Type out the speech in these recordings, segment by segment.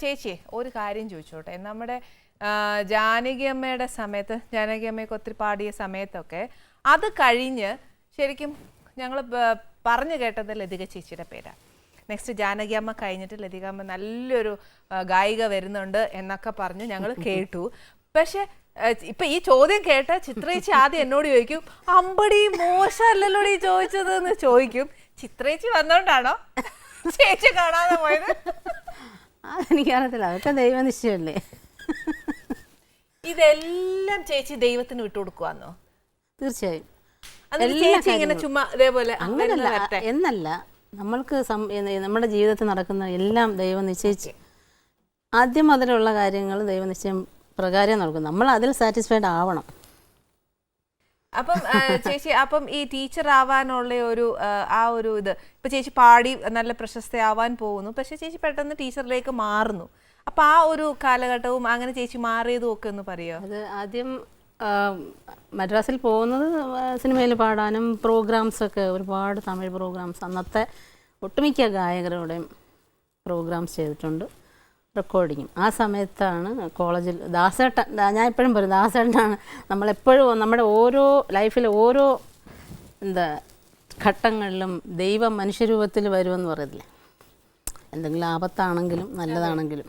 ചേച്ചി ഒരു കാര്യം ചോദിച്ചോട്ടെ. നമ്മുടെ ജാനകി അമ്മയുടെ സമയത്ത് ജാനകി അമ്മയൊക്കെ ഒത്തിരി പാടിയ സമയത്തൊക്കെ അത് കഴിഞ്ഞ് ശരിക്കും ഞങ്ങൾ പറഞ്ഞു കേട്ടത് ലതിക ചേച്ചിയുടെ പേരാണ് നെക്സ്റ്റ് ജാനകി അമ്മ കഴിഞ്ഞിട്ട് ലതിക അമ്മ നല്ലൊരു ഗായിക വരുന്നുണ്ട് എന്നൊക്കെ പറഞ്ഞു ഞങ്ങൾ കേട്ടു. പക്ഷെ ഇപ്പൊ ഈ ചോദ്യം കേട്ട ചിത്രേച്ചി ആദ്യം എന്നോട് ചോദിക്കും അമ്പടി മോശമല്ലല്ലോ ഈ ചോദിച്ചത്? എന്ന് ചോദിക്കും. ചിത്രേച്ചി വന്നോണ്ടാണോ? ചേച്ചി കാണാതെ പോയത്? അതെനിക്കറിയത്തില്ല. അതൊക്കെ ദൈവനിശ്ചയമല്ലേ ഇതെല്ലാം ചേച്ചി ദൈവത്തിന് വിട്ടു വിട്ടുകൊടുക്കുവാന്നോ തീർച്ചയായും. ചേച്ചി ഇങ്ങനെ. ചുമ്മാ ഇതേപോലെ അങ്ങനല്ല എന്നല്ല. നമ്മൾക്ക് നമ്മുടെ ജീവിതത്തിൽ നടക്കുന്ന എല്ലാം ദൈവം നിശ്ചയിച്ച് ആദ്യം മുതലുള്ള കാര്യങ്ങൾ ദൈവനിശ്ചയം പ്രകാരം നൽകും നമ്മൾ അതിൽ സാറ്റിസ്ഫൈഡ് ആവണം. അപ്പം ചേച്ചി അപ്പം ഈ ടീച്ചർ ആവാനുള്ള ഒരു ആ, ഒരു ഇത്. ഇപ്പൊ ചേച്ചി പാടി നല്ല പ്രശസ്തയാവാൻ പോകുന്നു. പക്ഷെ ചേച്ചി പെട്ടെന്ന് ടീച്ചറിലേക്ക് മാറുന്നു. അപ്പൊ ആ ഒരു കാലഘട്ടവും അങ്ങനെ ചേച്ചി മാറിയതും ഒക്കെ ഒന്ന് പറയോ? അത് ആദ്യം മദ്രാസിൽ പോകുന്നത് സിനിമയിൽ പാടാനും പ്രോഗ്രാംസ് ഒക്കെ ഒരുപാട് തമിഴ് പ്രോഗ്രാംസ്. അന്നത്തെ ഒട്ടുമിക്ക ഗായകരുടെയും പ്രോഗ്രാംസ് ചെയ്തിട്ടുണ്ട്. റെക്കോർഡിങ്ങും ആ സമയത്താണ് കോളേജിൽ ദാസേട്ടൻ ഞാൻ എപ്പോഴും പറയും ദാസേട്ടനാണ്. നമ്മളെപ്പോഴും നമ്മുടെ ഓരോ ലൈഫിലെ ഓരോ എന്താ ഘട്ടങ്ങളിലും ദൈവം മനുഷ്യരൂപത്തിൽ വരുമെന്ന് പറയത്തില്ലേ? എന്തെങ്കിലും ആപത്താണെങ്കിലും നല്ലതാണെങ്കിലും.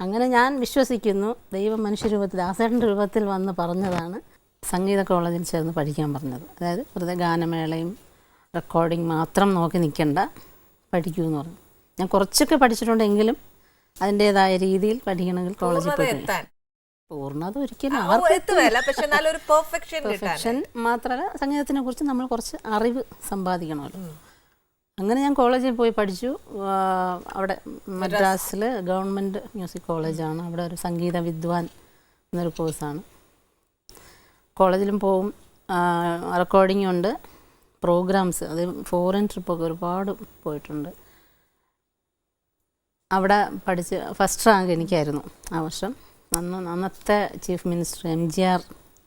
അങ്ങനെ ഞാൻ വിശ്വസിക്കുന്നു ദൈവം മനുഷ്യരൂപത്തിൽ ദാസേട്ടന്റെ രൂപത്തിൽ വന്ന് പറഞ്ഞതാണ് സംഗീത കോളേജിൽ ചേർന്ന് പഠിക്കാൻ പറഞ്ഞത്. അതായത് വെറുതെ ഗാനമേളയും റെക്കോർഡിങ് മാത്രം നോക്കി നിൽക്കണ്ട പഠിക്കൂ എന്ന് പറഞ്ഞു. ഞാൻ കുറച്ചൊക്കെ പഠിച്ചിട്ടുണ്ടെങ്കിലും അതിന്റേതായ രീതിയിൽ പഠിക്കണമെങ്കിൽ കോളേജിൽ പോയി പൂർണത ഒരിക്കലും പെർഫെക്ഷൻ മാത്രമല്ല സംഗീതത്തിനെ കുറിച്ച് നമ്മൾ കുറച്ച് അറിവ് സമ്പാദിക്കണമല്ലോ. അങ്ങനെ ഞാൻ കോളേജിൽ പോയി പഠിച്ചു. അവിടെ മദ്രാസിൽ ഗവൺമെന്റ് മ്യൂസിക് കോളേജാണ്. അവിടെ ഒരു സംഗീത വിദ്വാൻ എന്നൊരു കോഴ്സാണ്. കോളേജിലും പോവും. റെക്കോർഡിംഗ് ഉണ്ട്. പ്രോഗ്രാംസ് അത് ഫോറിൻ ട്രിപ്പൊക്കെ ഒരുപാട് പോയിട്ടുണ്ട്. അവിടെ പഠിച്ച് ഫസ്റ്റ് റാങ്ക് എനിക്കായിരുന്നു. ആ വർഷം അന്ന് അന്നത്തെ chief minister M G R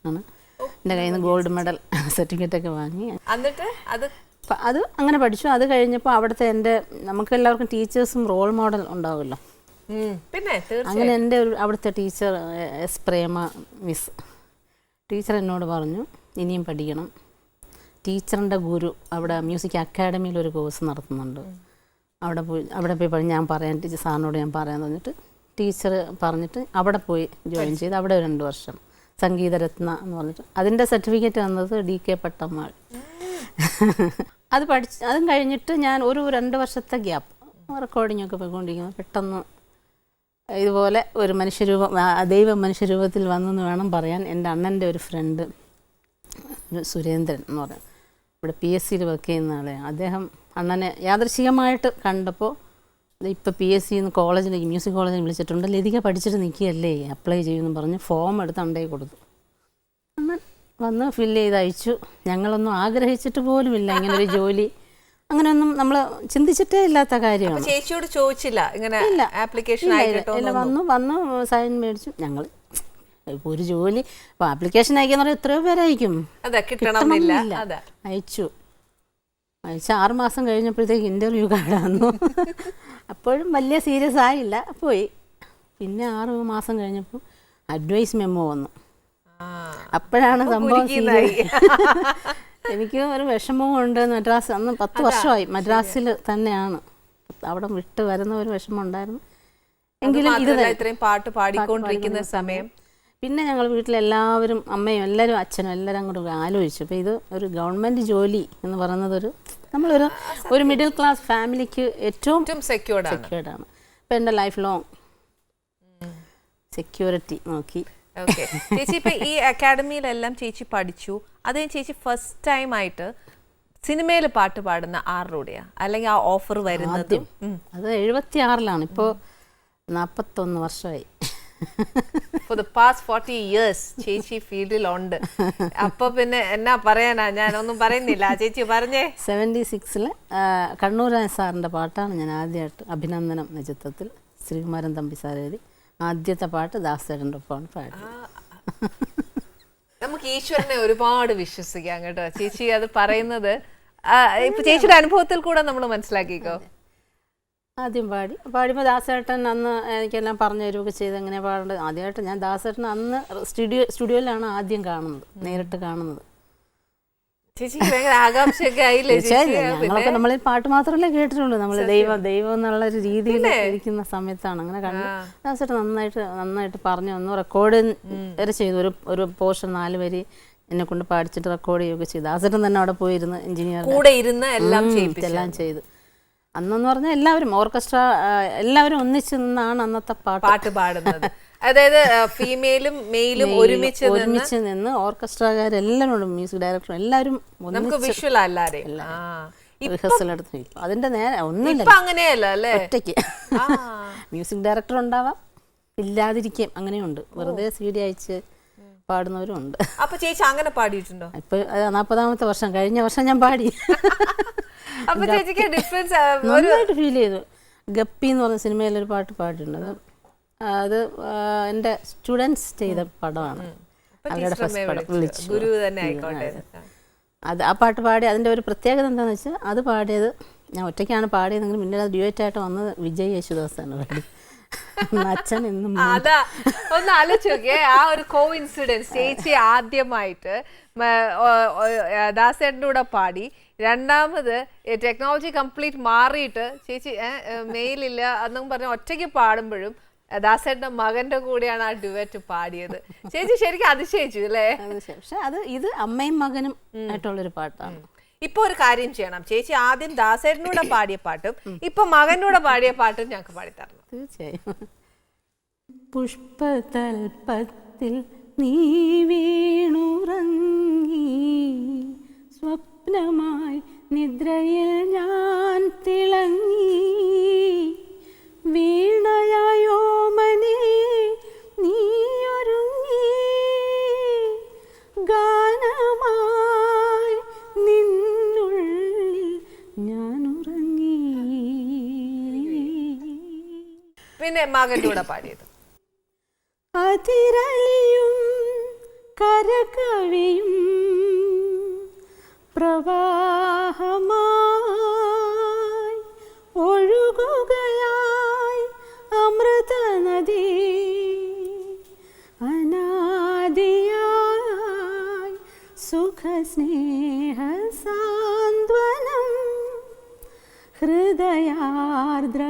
ആണ്. എന്റെ കയ്യിൽ നിന്ന് ഗോൾഡ് മെഡൽ സർട്ടിഫിക്കറ്റ് ഒക്കെ വാങ്ങി. എന്നിട്ട് അത്? അത് അങ്ങനെ പഠിച്ചു. അത് കഴിഞ്ഞപ്പോൾ അവിടുത്തെ എന്റെ നമുക്ക് എല്ലാവർക്കും ടീച്ചേഴ്സും റോൾ മോഡൽ ഉണ്ടാവുമല്ലോ. പിന്നെ അങ്ങനെ എന്റെ ഒരു അവിടുത്തെ teacher S Prema miss teacher എന്നോട് പറഞ്ഞു ഇനിയും പഠിക്കണം. ടീച്ചറിന്റെ ഗുരു അവിടെ മ്യൂസിക് അക്കാഡമിയിൽ ഒരു കോഴ്സ് നടത്തുന്നുണ്ട്. അവിടെ പോയി അവിടെ പോയി ഞാൻ പറയാൻ ടീച്ചർ സാറിനോട് ഞാൻ പറയാൻ തന്നിട്ട് ടീച്ചർ പറഞ്ഞിട്ട് അവിടെ പോയി ജോയിൻ ചെയ്ത്. അവിടെ രണ്ട് വർഷം. സംഗീതരത്ന എന്ന് പറഞ്ഞിട്ട്. അതിന്റെ സർട്ടിഫിക്കറ്റ് വന്നത് ഡി കെ പട്ടമ്മാൾ. അത് പഠിച്ച് അതും കഴിഞ്ഞിട്ട് ഞാൻ ഒരു രണ്ട് വർഷത്തെ ഗ്യാപ്പ്. റെക്കോർഡിങ്ങൊക്കെ ഒക്കെ പോയിക്കൊണ്ടിരിക്കുന്നു. പെട്ടെന്ന് ഇതുപോലെ ഒരു മനുഷ്യരൂപം ദൈവ മനുഷ്യരൂപത്തിൽ വന്നെന്ന് വേണം പറയാൻ എന്റെ അണ്ണന്റെ ഒരു ഫ്രണ്ട് സുരേന്ദ്രൻ എന്ന് പറയും ഇവിടെ പി എസ് സിയിൽ വർക്ക് ചെയ്യുന്ന ആളെയാണ് അദ്ദേഹം അണ്ണനെ യാദൃശികമായിട്ട് കണ്ടപ്പോൾ ഇപ്പോൾ പി എസ് സിന്ന് കോളേജിലേക്ക് മ്യൂസിക് കോളേജിൽ വിളിച്ചിട്ടുണ്ട്. ലതിക പഠിച്ചിട്ട് നിൽക്കുകയല്ലേ? അപ്ലൈ ചെയ്യുമെന്ന് പറഞ്ഞ് ഫോം എടുത്ത് അണ്ടേ കൊടുത്തു. അണ്ണൻ വന്ന് ഫില്ല് ചെയ്ത് അയച്ചു. ഞങ്ങളൊന്നും ആഗ്രഹിച്ചിട്ട് പോലുമില്ല ഇങ്ങനൊരു ജോലി. അങ്ങനെയൊന്നും നമ്മൾ ചിന്തിച്ചിട്ടേ ഇല്ലാത്ത കാര്യമാണ്. ചേച്ചിയോട് ചോദിച്ചില്ല? ഇങ്ങനെ ആപ്ലിക്കേഷൻ വന്നു വന്നു സൈൻ മേടിച്ചു. ഞങ്ങൾ ഇപ്പോൾ ഒരു ജോലി ഇപ്പോൾ ആപ്ലിക്കേഷൻ അയക്കാന്ന് പറഞ്ഞാൽ എത്രയോ പേരയക്കും അതെ കിട്ടണമെന്നില്ല. കിട്ടണമെന്നില്ല. അതെ. അയച്ചു. അയച്ച ആറുമാസം കഴിഞ്ഞപ്പോഴത്തേക്ക് ഇന്റർവ്യൂ കാർഡ് അപ്പോഴും വലിയ സീരിയസ് ആയില്ല പോയി. പിന്നെ ആറ് മാസം കഴിഞ്ഞപ്പോൾ അഡ്വൈസ് മെമ്മോ വന്നു. അപ്പോഴാണ് സംഭവം എനിക്ക് ഒരു വിഷമവും ഉണ്ട്. മദ്രാസ് അന്ന് പത്ത് വർഷമായി. മദ്രാസിൽ തന്നെയാണ്. അവിടെ വിട്ട് വരുന്ന ഒരു വിഷമം ഉണ്ടായിരുന്നു. എങ്കിലും ഇത് ഇത്രയും പാട്ട് പാടിക്കൊണ്ടിരിക്കുന്ന സമയം. പിന്നെ ഞങ്ങൾ വീട്ടിലെല്ലാവരും അമ്മയും എല്ലാവരും അച്ഛനും എല്ലാവരും അങ്ങോട്ട് ആലോചിച്ചു. അപ്പോൾ ഇത് ഒരു ഗവൺമെന്റ് ജോലി എന്ന് പറയുന്നത് ഒരു നമ്മളൊരു ഒരു മിഡിൽ ക്ലാസ് ഫാമിലിക്ക് ഏറ്റവും സെക്യൂർഡ് സെക്യൂർഡ് ആണ്. അപ്പോൾ എന്റെ ലൈഫ് ലോങ് സെക്യൂരിറ്റി നോക്കി. ഓക്കെ ചേച്ചി ഇപ്പൊ ഈ അക്കാഡമിയിലെല്ലാം ചേച്ചി പഠിച്ചു. അത് ചേച്ചി ഫസ്റ്റ് ടൈം ആയിട്ട് സിനിമയിൽ പാട്ട് പാടുന്ന ആറിലൂടെയാ അല്ലെങ്കിൽ ആ ഓഫർ വരുന്നതും. അത് എഴുപത്തി ആറിലാണ് ഇപ്പോൾ നാൽപ്പത്തൊന്ന് വർഷമായി. For the past forty years ചേച്ചി ഫീൽഡിലുണ്ട് അപ്പൊ പിന്നെ എന്നാ പറയാനാ? ഞാനൊന്നും ഒന്നും പറയുന്നില്ല. ചേച്ചി പറഞ്ഞേ. സെവന്റി സിക്സിൽ കണ്ണൂരായ സാറിന്റെ പാട്ടാണ് ഞാൻ ആദ്യമായിട്ട് അഭിനന്ദനം എന്ന ചിത്രത്തിൽ ശ്രീകുമാരൻ തമ്പി എഴുതി. ആദ്യത്തെ പാട്ട് ദാസേട്ടന്റെ ഒപ്പമാണ് പാട്ട് നമുക്ക് ഈശ്വരനെ ഒരുപാട് വിശ്വസിക്കാം കേട്ടോ. ചേച്ചി അത് പറയുന്നത് ഇപ്പൊ ചേച്ചിയുടെ അനുഭവത്തിൽ കൂടെ നമ്മൾ മനസ്സിലാക്കിക്കോ. ആദ്യം പാടി. പാടിയപ്പോൾ ദാസേട്ടൻ അന്ന് എനിക്കെല്ലാം പറഞ്ഞു തരുമൊക്കെ ചെയ്ത് എങ്ങനെ പാടേണ്ടത്? ആദ്യമായിട്ട് ഞാൻ ദാസേട്ടൻ അന്ന് സ്റ്റുഡിയോ സ്റ്റുഡിയോയിലാണ് ആദ്യം കാണുന്നത് നേരിട്ട് കാണുന്നത്. ഞങ്ങളൊക്കെ നമ്മൾ പാട്ട് മാത്രമല്ലേ കേട്ടിട്ടുള്ളൂ. നമ്മൾ ദൈവം ദൈവം എന്നുള്ള ഒരു രീതിയിൽ ഇരിക്കുന്ന സമയത്താണ് അങ്ങനെ കണ്ടു ദാസേട്ടൻ നന്നായിട്ട് നന്നായിട്ട് പറഞ്ഞു ഒന്ന് റെക്കോർഡ് വരെ ചെയ്തു. ഒരു ഒരു പോർഷൻ നാല് വരി എന്നെ കൊണ്ട് പാടിച്ചിട്ട് റെക്കോർഡ് ചെയ്യുകയൊക്കെ ചെയ്തു. ദാസേട്ടൻ തന്നെ അവിടെ പോയിരുന്ന് എഞ്ചിനീയർ കൂടെ ഇരുന്ന് എല്ലാം എല്ലാം ചെയ്തു. അന്നെന്ന് പറഞ്ഞാൽ എല്ലാവരും ഓർക്കസ്ട്ര എല്ലാവരും ഒന്നിച്ച് നിന്നാണ് അന്നത്തെ പാട്ട്. പാട്ട് പാടുന്നത്. അതായത് ഫീമെയിലും മെയിലും ഒരുമിച്ച് ഒരുമിച്ച് നിന്ന് ഓർക്കസ്ട്രക്കാരെല്ലാവരും മ്യൂസിക് ഡയറക്ടറും എല്ലാവരും നമുക്ക് വിഷ്വൽ റിഹേഴ്സൽ എടുത്ത് അതിന്റെ നേരെ ഒന്നുമില്ല ഇപ്പൊ അങ്ങനെയല്ല അല്ലേ? ഒറ്റയ്ക്ക്. മ്യൂസിക് ഡയറക്ടർ ഉണ്ടാവാം ഇല്ലാതിരിക്കും അങ്ങനെയുണ്ട്. വെറുതെ സി ഡി അയച്ച് പാടുന്നവരും ഉണ്ട് അപ്പൊ ചേച്ചി അങ്ങനെ പാടിയിട്ടുണ്ടോ? ഇപ്പൊ നാൽപ്പതാമത്തെ വർഷം കഴിഞ്ഞ വർഷം ഞാൻ പാടി. അപ്പൊ ചേച്ചിക്ക് ഡിഫറൻസ് നന്നായിട്ട് ഫീൽ ചെയ്തു. ഗപ്പി എന്ന് പറഞ്ഞ സിനിമയിലൊരു പാട്ട് പാടിയിട്ടുണ്ട് അത് എന്റെ സ്റ്റുഡൻസ് ചെയ്ത പടമാണ്. അവരുടെ ഫസ്റ്റ് പടം. വിളിച്ചു. അത്. ആ പാട്ട് പാടി അതിന്റെ ഒരു പ്രത്യേകത എന്താണെന്ന് വെച്ചാൽ അത് പാടിയത് ഞാൻ ഒറ്റയ്ക്കാണ് പാടിയതെങ്കിലും പിന്നീട് അത് ഡ്യൂറ്റ് ആയിട്ട് വന്നത് വിജയ് യേശുദാസാണ് പാടി. അച്ഛൻ എന്നും അതാ. ഒന്ന് ആലോചിച്ച് നോക്കിയേ. ആ ഒരു കോ ഇൻസിഡൻസ് ചേച്ചി ആദ്യമായിട്ട് ദാസേട്ടന്റെ കൂടെ പാടി. രണ്ടാമത് ടെക്നോളജി കംപ്ലീറ്റ് മാറിയിട്ട് ചേച്ചി മെയിലില്ല എന്നും പറഞ്ഞ ഒറ്റയ്ക്ക് പാടുമ്പോഴും ദാസേട്ടന്റെ മകന്റെ കൂടെയാണ് ആ ഡുവറ്റ് പാടിയത്. ചേച്ചി ശരിക്കും അതിശയിച്ചു അല്ലേ. പക്ഷെ അത് ഇത് അമ്മയും മകനും ആയിട്ടുള്ളൊരു പാട്ടാണ്. ഇപ്പൊ ഒരു കാര്യം ചെയ്യണം. ചേച്ചി ആദ്യം ദാസേട്ടനൂടെ പാടിയ പാട്ടും ഇപ്പൊ മകനൂടെ പാടിയ പാട്ടും ഞങ്ങൾക്ക് പാടിത്തരണം. തീർച്ചയായും. പുഷ്പതൽപത്തിൽ നീ വീണുറങ്ങി സ്വപ്നമായി നിദ്രയിൽ ഞാൻ തിളങ്ങി. വീണയായോ മനെ നീയൊരുങ്ങി. ഗാനമായി നിന്നുള്ളിൽ ഞാൻ ഉറങ്ങി പിന്നെ മകന്റെ കൂടെ പാടിയത്. അതിരലിയും കരകവിയും പ്രവാഹമായി ഒഴുകുകയായി അമൃത നദി അനാദിയായി സുഖസ്നേഹ സാന്ത്വനം ഹൃദയാർദ്ര